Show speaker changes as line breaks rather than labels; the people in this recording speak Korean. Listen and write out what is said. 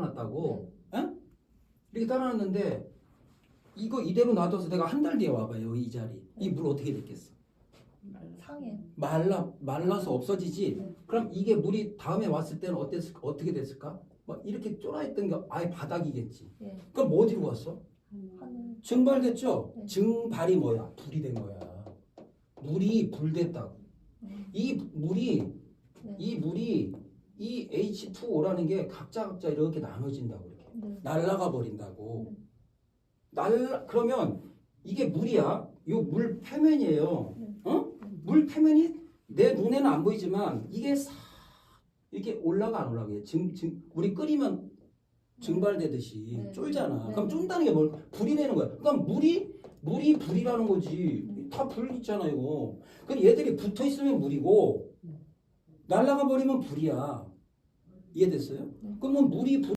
따라놨다고. 에? 이렇게 따라놨는데 이거 이대로 놔둬서 내가 한 달 뒤에 와봐요 이 자리. 이 물 어떻게 됐겠어?
상해.
말라 말라서 없어지지.
네.
그럼 이게 물이 다음에 왔을 때는 어땠을 어떻게 됐을까? 막 이렇게 쫄아있던 게 아예 바닥이겠지.
예.
그럼 뭐 어디로 갔어?
하늘.
증발됐죠?
네.
증발이 뭐야? 불이 된 거야. 물이 불됐다고.
음.
이 물이
네.
이 물이 이 H2O라는 게 각자 각자 이렇게 나눠진다고 이렇게
네.
날아가 버린다고. 날 그러면 이게 물이야. 이물 표면이에요.
네.
어? 물 표면이 내 눈에는 안 보이지만 이게 싹 이렇게 올라가 안 올라가? 증, 증, 우리 끓이면 증발되듯이
네.
쫄잖아.
네.
그럼 쫀다는 게 뭘까? 불이 되는 거야. 그러니까 물이 물이 불이라는 거지. 다 불 있잖아 이거. 그럼 얘들이 붙어 있으면 물이고 날아가 버리면 불이야. 이해됐어요?
네.
그러면 물이 불